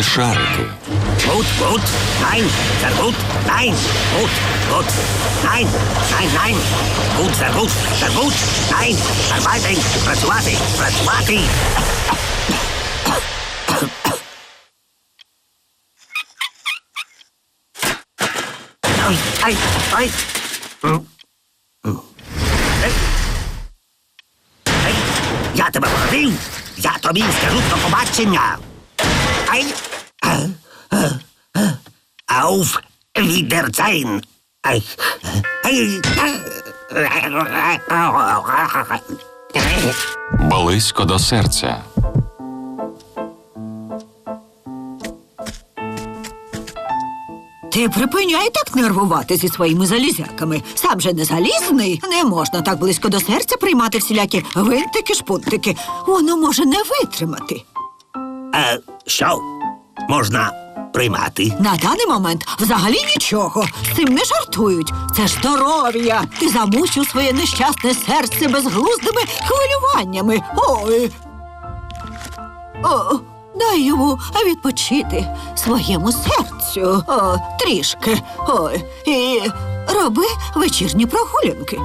Смішарики. Gut, gut, nein, sehr gut, nein, gut, gut, nein, nein, nein, gut, sehr gut, sehr працювати, працювати. Ой, ай, ай. Я тебе породив, я тобі скажу до побачення. Ай. Auf Wiedersehen. Близько до серця. Ти припиняй так нервувати зі своїми залізяками. Сам же не залізний. Не можна так близько до серця приймати всілякі винтики, шпунтики. Воно може не витримати. Е, Що можна приймати? На даний момент взагалі нічого. Цим не жартують. Це ж здоров'я. Ти замучив своє нещасне серце безглуздими хвилюваннями. Ой. О, дай йому відпочити своєму серцю. О, трішки. Ой. І роби вечірні прогулянки.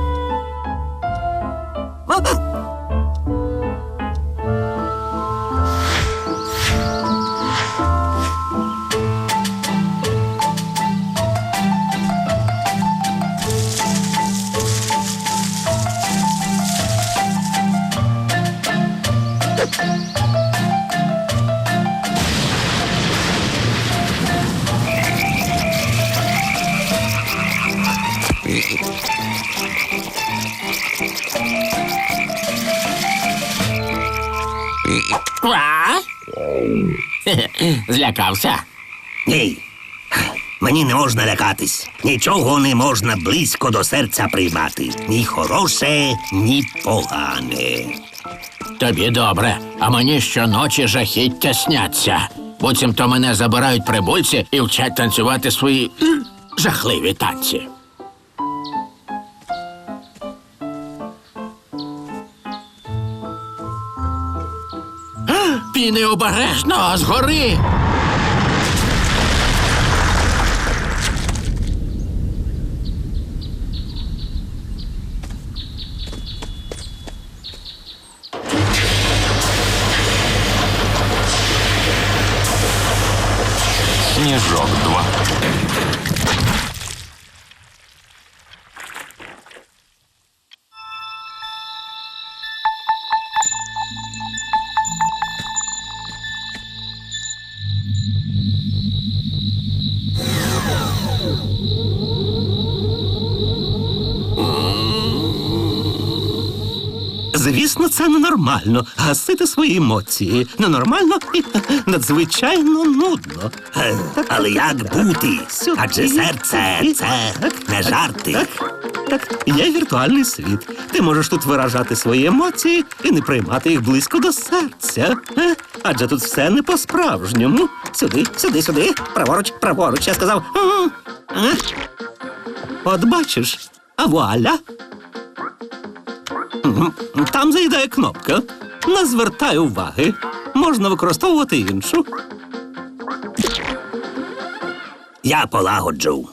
А? Злякався. Ні. Мені не можна лякатись. Нічого не можна близько до серця приймати. Ні хороше, ні погане. Тобі добре, а мені щоночі жахіття сняться. Буцімто мене забирають прибульці і вчать танцювати свої жахливі танці. А, Ти необережно згори. Сніжок 2. Звісно, це ненормально. Гасити свої емоції. Ненормально і надзвичайно нудно. Але як бути? Адже серце це не жарти. Так, так, є віртуальний світ. Ти можеш тут виражати свої емоції і не приймати їх близько до серця. Е? Адже тут все не по-справжньому. Сюди, сюди, сюди. Праворуч, праворуч, я сказав. Е? От бачиш, а вуаля. Там заїдає кнопка. Не звертай уваги. Можна використовувати іншу. Я полагоджу.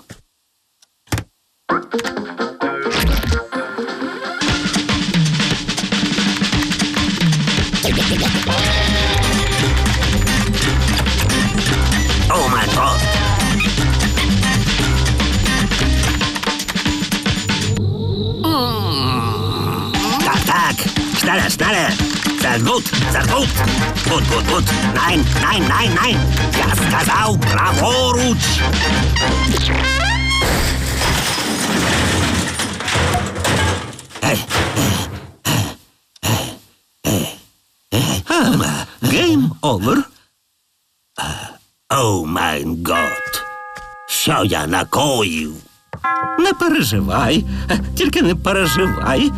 О май гот! Так, так, schneller, schneller. Sehr gut, sehr gut. Gut, gut, gut. Nein, nein, nein, nein. Я сказав праворуч. Гейм овер. О май гот. Що я накоїв? Не переживай, тільки не переживай.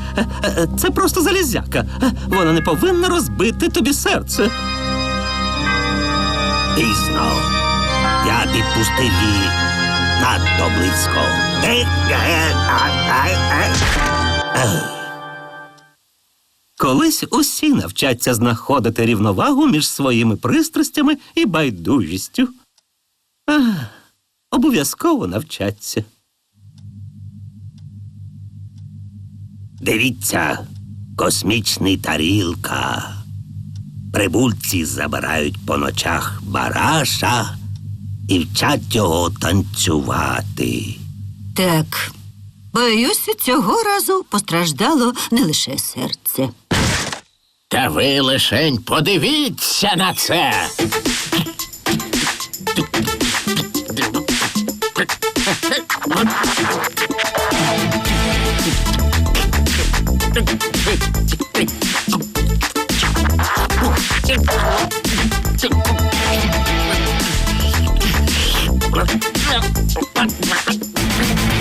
Це просто залізяка. Вона не повинна розбити тобі серце. Пізно. Я підпустив її надто близько. Е, е, е. Колись усі навчаться знаходити рівновагу між своїми пристрастями і байдужістю. Обов'язково навчаться. Дивіться, космічний тарілка. Прибульці забирають по ночах бараша і вчать його танцювати. Так, боюся, цього разу постраждало не лише серце. Та ви лишень подивіться на це. Thank you.